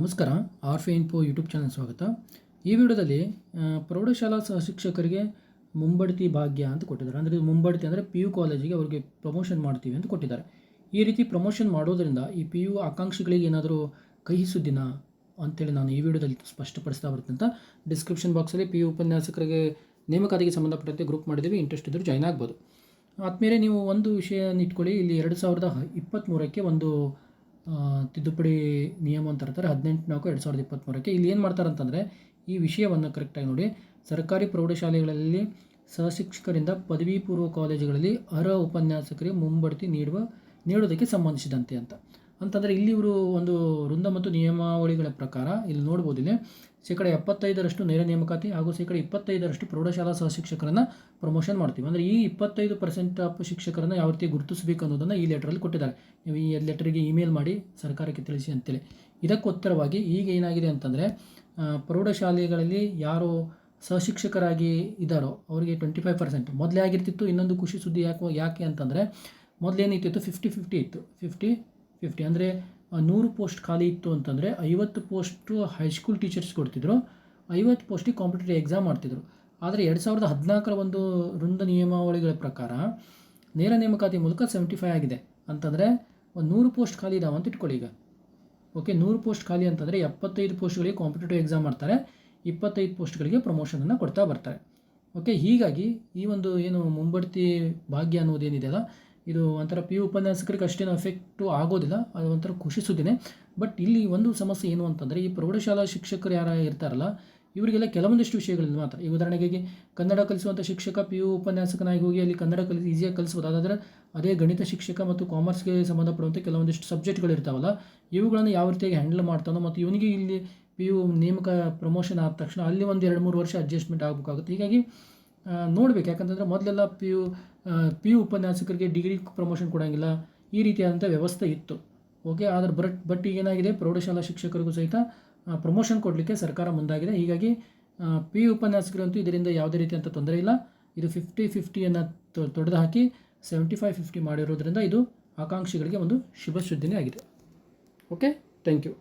ನಮಸ್ಕಾರ ಆರ್ ಫಿ info YouTube channel ಸ್ವಾಗತ. ಈ ವಿಡಿಯೋದಲ್ಲಿ ಪ್ರೌಢಶಾಲಾ ಸಹ ಶಿಕ್ಷಕರಿಗೆ ಮುಂಬಡ್ತಿ ಭಾಗ್ಯ ಅಂತ ಕೊಟ್ಟಿದ್ದಾರೆ. ಅಂದರೆ ಮುಂಬಡ್ತಿ ಅಂದರೆ ಪಿ ಯು ಕಾಲೇಜಿಗೆ ಅವರಿಗೆ ಪ್ರಮೋಷನ್ ಮಾಡ್ತೀವಿ ಅಂತ ಕೊಟ್ಟಿದ್ದಾರೆ. ಈ ರೀತಿ ಪ್ರಮೋಷನ್ ಮಾಡೋದರಿಂದ ಈ ಪಿ ಯು ಆಕಾಂಕ್ಷಿಗಳಿಗೆ ಏನಾದರೂ ಕಹಿ ಸುದ್ದಿನ ಅಂತೇಳಿ ನಾನು ಈ ವಿಡಿಯೋದಲ್ಲಿ ಸ್ಪಷ್ಟಪಡಿಸ್ತಾ ಬರುತ್ತೆ ಅಂತ ಡಿಸ್ಕ್ರಿಪ್ಷನ್ ಬಾಕ್ಸಲ್ಲಿ ಪಿ ಯು ಉಪನ್ಯಾಸಕರಿಗೆ ನೇಮಕಾತಿಗೆ ಸಂಬಂಧಪಟ್ಟಂತೆ ಗ್ರೂಪ್ ಮಾಡಿದ್ದೀವಿ. ಇಂಟ್ರೆಸ್ಟ್ ಇದ್ದರೂ ಜಾಯ್ನ್ ಆಗ್ಬೋದು. ಆದಮೇಲೆ ನೀವು ಒಂದು ವಿಷಯ ಇಟ್ಕೊಳ್ಳಿ. ಇಲ್ಲಿ ಎರಡು ಸಾವಿರದ ಇಪ್ಪತ್ತ್ಮೂರಕ್ಕೆ ಒಂದು ತಿದ್ದುಪಡಿ ನಿಯಮ ಅಂತ ಇರ್ತಾರೆ, ಹದಿನೆಂಟು ನಾಲ್ಕು ಎರಡು ಸಾವಿರದ ಇಪ್ಪತ್ತ್ಮೂರಕ್ಕೆ ಇಲ್ಲಿ ಏನು ಮಾಡ್ತಾರೆ ಅಂತಂದರೆ ಈ ವಿಷಯವನ್ನು ಕರೆಕ್ಟಾಗಿ ನೋಡಿ. ಸರ್ಕಾರಿ ಪ್ರೌಢಶಾಲೆಗಳಲ್ಲಿ ಸಹಶಿಕ್ಷಕರಿಂದ ಪದವಿ ಪೂರ್ವ ಕಾಲೇಜುಗಳಲ್ಲಿ ಅರ್ಹ ಉಪನ್ಯಾಸಕರಿಗೆ ಮುಂಬಡ್ತಿ ನೀಡುವ, ನೀಡೋದಕ್ಕೆ ಸಂಬಂಧಿಸಿದಂತೆ ಅಂತ. ಅಂತಂದರೆ ಇಲ್ಲಿ ಇವರು ಒಂದು ವೃಂದ ಮತ್ತು ನಿಯಮಾವಳಿಗಳ ಪ್ರಕಾರ, ಇಲ್ಲಿ ನೋಡ್ಬೋದಿಲ್ಲ ಶೇಕಡ ಎಪ್ಪತ್ತೈದರಷ್ಟು ನೇರ ನೇಮಕಾತಿ ಹಾಗೂ ಶೇಕಡ ಇಪ್ಪತ್ತೈದರಷ್ಟು ಪ್ರೌಢಶಾಲಾ ಸಹಶಿಕ್ಷಕರನ್ನು ಪ್ರಮೋಷನ್ ಮಾಡ್ತೀವಿ. ಅಂದರೆ ಈ ಇಪ್ಪತ್ತೈದು ಪರ್ಸೆಂಟ್ ಆಫ್ ಶಿಕ್ಷಕರನ್ನು ಯಾವ ರೀತಿ ಗುರುತಿಸಬೇಕು ಅನ್ನೋದನ್ನು ಈ ಲೆಟ್ರಲ್ಲಿ ಕೊಟ್ಟಿದ್ದಾರೆ. ನೀವು ಈ ಲೆಟರ್ಗೆ ಇಮೇಲ್ ಮಾಡಿ ಸರ್ಕಾರಕ್ಕೆ ತಿಳಿಸಿ ಅಂತೇಳಿ. ಇದಕ್ಕೆ ಉತ್ತರವಾಗಿ ಈಗ ಏನಾಗಿದೆ ಅಂತಂದರೆ ಪ್ರೌಢಶಾಲೆಗಳಲ್ಲಿ ಯಾರು ಸಹಶಿಕ್ಷಕರಾಗಿ ಇದ್ದಾರೋ ಅವರಿಗೆ ಟ್ವೆಂಟಿ ಫೈವ್ ಪರ್ಸೆಂಟ್ ಮೊದಲೇ ಆಗಿರ್ತಿತ್ತು, ಇನ್ನೊಂದು ಖುಷಿ ಸುದ್ದಿ ಯಾಕೆ ಯಾಕೆ ಅಂತಂದರೆ ಮೊದಲೇನಿತ್ತು ಫಿಫ್ಟಿ ಫಿಫ್ಟಿ ಇತ್ತು. ಫಿಫ್ಟಿ ಫಿಫ್ಟಿ ಅಂದರೆ ನೂರು ಪೋಸ್ಟ್ ಖಾಲಿ ಇತ್ತು ಅಂತಂದರೆ ಐವತ್ತು ಪೋಸ್ಟು ಹೈಸ್ಕೂಲ್ ಟೀಚರ್ಸ್ ಕೊಡ್ತಿದ್ರು, ಐವತ್ತು ಪೋಸ್ಟಿಗೆ ಕಾಂಪಿಟೇಟಿವ್ ಎಕ್ಸಾಮ್ ಮಾಡ್ತಿದ್ರು. ಆದರೆ ಎರಡು ಸಾವಿರದ ಹದಿನಾಲ್ಕರ ಒಂದು ವೃಂದ ನಿಯಮಾವಳಿಗಳ ಪ್ರಕಾರ ನೇರ ನೇಮಕಾತಿ ಮೂಲಕ ಸೆವೆಂಟಿ ಫೈವ್ ಆಗಿದೆ. ಅಂತಂದರೆ ಒಂದು ನೂರು ಪೋಸ್ಟ್ ಖಾಲಿ ಇದಾವೆ ಅಂತ ಇಟ್ಕೊಳ್ಳಿ ಈಗ. ಓಕೆ ನೂರು ಪೋಸ್ಟ್ ಖಾಲಿ ಅಂತಂದರೆ ಎಪ್ಪತ್ತೈದು ಪೋಸ್ಟ್ಗಳಿಗೆ ಕಾಂಪಿಟೇಟಿವ್ ಎಕ್ಸಾಮ್ ಮಾಡ್ತಾರೆ, ಇಪ್ಪತ್ತೈದು ಪೋಸ್ಟ್ಗಳಿಗೆ ಪ್ರಮೋಷನನ್ನು ಕೊಡ್ತಾ ಬರ್ತಾರೆ. ಓಕೆ ಹೀಗಾಗಿ ಈ ಒಂದು ಏನು ಮುಂಬಡ್ತಿ ಭಾಗ್ಯ ಅನ್ನೋದೇನಿದೆಯಲ್ಲ ಇದು ಒಂಥರ ಪಿ ಯು ಉಪನ್ಯಾಸಕರಿಗೆ ಅಷ್ಟೇನು ಎಫೆಕ್ಟು ಆಗೋದಿಲ್ಲ, ಅದು ಒಂಥರ ಖುಷಿ ಬಟ್ ಇಲ್ಲಿ ಒಂದು ಸಮಸ್ಯೆ ಏನು ಅಂತಂದರೆ, ಈ ಪ್ರೌಢಶಾಲಾ ಶಿಕ್ಷಕರು ಯಾರು ಇರ್ತಾರಲ್ಲ, ಇವರಿಗೆಲ್ಲ ಕೆಲವೊಂದಿಷ್ಟು ವಿಷಯಗಳಿಂದ ಮಾತ್ರ. ಈ ಉದಾಹರಣೆಗೆ, ಕನ್ನಡ ಕಲಿಸುವಂಥ ಶಿಕ್ಷಕ ಪಿ ಯು ಉಪನ್ಯಾಸಕನಾಗಿ ಹೋಗಿ ಅಲ್ಲಿ ಕನ್ನಡ ಕಲಿಸಿ ಈಸಿಯಾಗಿ ಕಲಿಸ್ಬೋದು. ಅದಾದರೆ ಅದೇ ಗಣಿತ ಶಿಕ್ಷಕ ಮತ್ತು ಕಾಮರ್ಸ್ಗೆ ಸಂಬಂಧಪಡುವಂಥ ಕೆಲವೊಂದಿಷ್ಟು ಸಬ್ಜೆಕ್ಟ್ಗಳು ಇರ್ತಾವಲ್ಲ ಇವುಗಳನ್ನು ಯಾವ ರೀತಿಯಾಗಿ ಹ್ಯಾಂಡಲ್ ಮಾಡ್ತಾನೋ ಮತ್ತು ಇವನಿಗೆ ಇಲ್ಲಿ ಪಿ ಯು ನೇಮಕ ಪ್ರಮೋಷನ್ ಆದ ತಕ್ಷಣ ಅಲ್ಲಿ ಒಂದು ಎರಡು ಮೂರು ವರ್ಷ ಅಡ್ಜಸ್ಟ್ಮೆಂಟ್ ಆಗಬೇಕಾಗುತ್ತೆ. ಹೀಗಾಗಿ ನೋಡ್ಬೇಕು. ಯಾಕಂತಂದರೆ ಮೊದಲೆಲ್ಲ ಪಿ ಯು ಪಿ ಯು ಉಪನ್ಯಾಸಕರಿಗೆ ಡಿಗ್ರಿ ಪ್ರಮೋಷನ್ ಕೊಡೋಂಗಿಲ್ಲ. ಈ ರೀತಿಯಾದಂಥ ವ್ಯವಸ್ಥೆ ಇತ್ತು. ಓಕೆ ಆದರೆ ಬಟ್ ಬಟ್ ಈಗೇನಾಗಿದೆ? ಪ್ರೌಢಶಾಲಾ ಶಿಕ್ಷಕರಿಗೂ ಸಹಿತ ಪ್ರಮೋಷನ್ ಕೊಡಲಿಕ್ಕೆ ಸರ್ಕಾರ ಮುಂದಾಗಿದೆ. ಹೀಗಾಗಿ ಪಿ ಯು ಉಪನ್ಯಾಸಕರಂತೂ ಇದರಿಂದ ಯಾವುದೇ ರೀತಿಯಂಥ ತೊಂದರೆ ಇಲ್ಲ. ಇದು ಫಿಫ್ಟಿ ಫಿಫ್ಟಿಯನ್ನು ತೊಡೆದು ಹಾಕಿ ಸೆವೆಂಟಿ ಫೈವ್ ಫಿಫ್ಟಿ ಮಾಡಿರೋದ್ರಿಂದ ಇದು ಆಕಾಂಕ್ಷಿಗಳಿಗೆ ಒಂದು ಶುಭ ಸುದ್ದಿನೇ ಆಗಿದೆ. Okay thank you